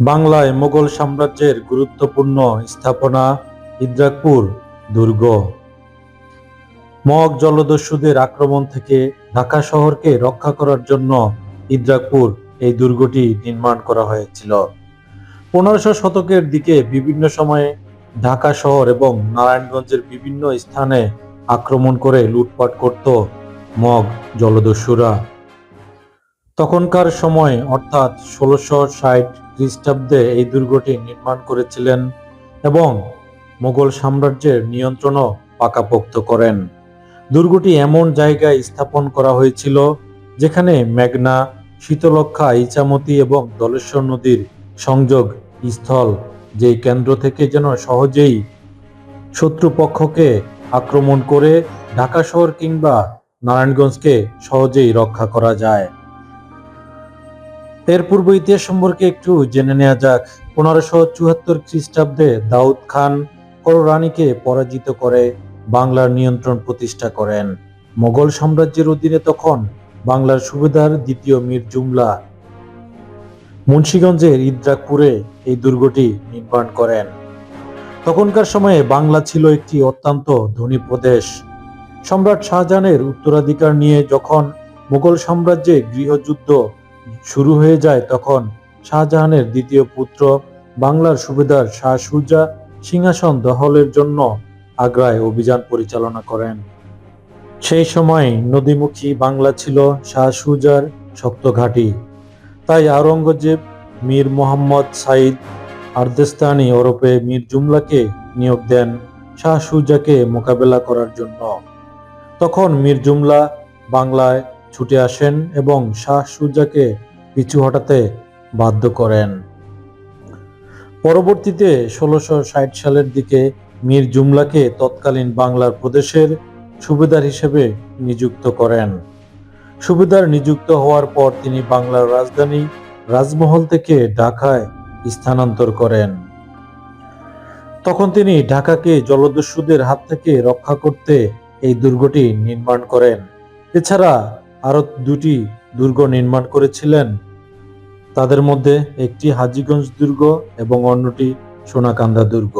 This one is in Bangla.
বাংলায় মোগল সাম্রাজ্যের গুরুত্বপূর্ণ স্থাপনা ইদ্রাকপুর, দুর্গ। মগ জলদস্যুদের আক্রমণ থেকে ঢাকা শহরকে রক্ষা করার জন্য ইদ্রাকপুর এই দুর্গটি নির্মাণ করা হয়েছিল। পনেরোশো শতকের দিকে বিভিন্ন সময়ে ঢাকা শহর এবং নারায়ণগঞ্জের বিভিন্ন স্থানে আক্রমণ করে লুটপাট করত মগ জলদস্যুরা। তখনকার সময় অর্থাৎ ষোলোশো ষাট খ্রিস্টাব্দে এই দুর্গটি নির্মাণ করেছিলেন এবং মোগল সাম্রাজ্যের নিয়ন্ত্রণও পাকাপোক্ত করেন। দুর্গটি এমন জায়গায় স্থাপন করা হয়েছিল যেখানে মেঘনা শীতলক্ষা ইচামতি এবং দলেশ্বর নদীর সংযোগ স্থল, যেই কেন্দ্র থেকে যেন সহজেই শত্রুপক্ষকে আক্রমণ করে ঢাকা শহর কিংবা নারায়ণগঞ্জকে সহজেই রক্ষা করা যায়। এর পূর্ব ইতিহাস সম্পর্কে একটু জেনে নেওয়া যাক। পনেরোশো চুয়াত্তর খ্রিস্টাব্দে দাউদ খান কররানীকে পরাজিত করে বাংলার নিয়ন্ত্রণ প্রতিষ্ঠা করেন। মোগল সাম্রাজ্যের অধীনে তখন বাংলার সুবেদার দ্বিতীয় মীর জুমলা মুন্সীগঞ্জের ইদ্রাকপুরে এই দুর্গটি নির্মাণ করেন। তখনকার সময়ে বাংলা ছিল একটি অত্যন্ত ধনী প্রদেশ। সম্রাট শাহজাহানের উত্তরাধিকার নিয়ে যখন মুঘল সাম্রাজ্যে গৃহযুদ্ধ শুরু হয়ে যায় তখন শাহজাহানের দ্বিতীয় পুত্র বাংলার সুবেদার শাহ সুজা সিংহাসন দখলের জন্য আগ্রায় অভিযান পরিচালনা করেন। সেই সময় নদীমুখী বাংলা ছিল শাহ সুজার শক্ত ঘাঁটি। তাই আওরঙ্গজেব, মীর মোহাম্মদ সাইদ আর্দেস্তানি ওরফে মীর জুমলাকে নিয়োগ দেন শাহ সুজাকে মোকাবেলা করার জন্য। তখন মীর জুমলা বাংলায় ছুটে আসেন এবং শাহ সুজাকে পিছু হটাতে বাধ্য করেন। পরবর্তীতে ষোলোশো ষাট সালের দিকে মীর জুমলাকে তৎকালীন বাংলার প্রদেশের সুবেদার হিসেবে নিযুক্ত করেন। সুবেদার নিযুক্ত হওয়ার পর তিনি বাংলার রাজধানী রাজমহল থেকে ঢাকায় স্থানান্তর করেন। তখন তিনি ঢাকাকে জলদস্যুদের হাত থেকে রক্ষা করতে এই দুর্গটি নির্মাণ করেন। এছাড়া আরও দুটি দুর্গ নির্মাণ করেছিলেন। তাদের মধ্যে একটি হাজিগঞ্জ দুর্গ এবং অন্যটি সোনাকান্দা দুর্গ।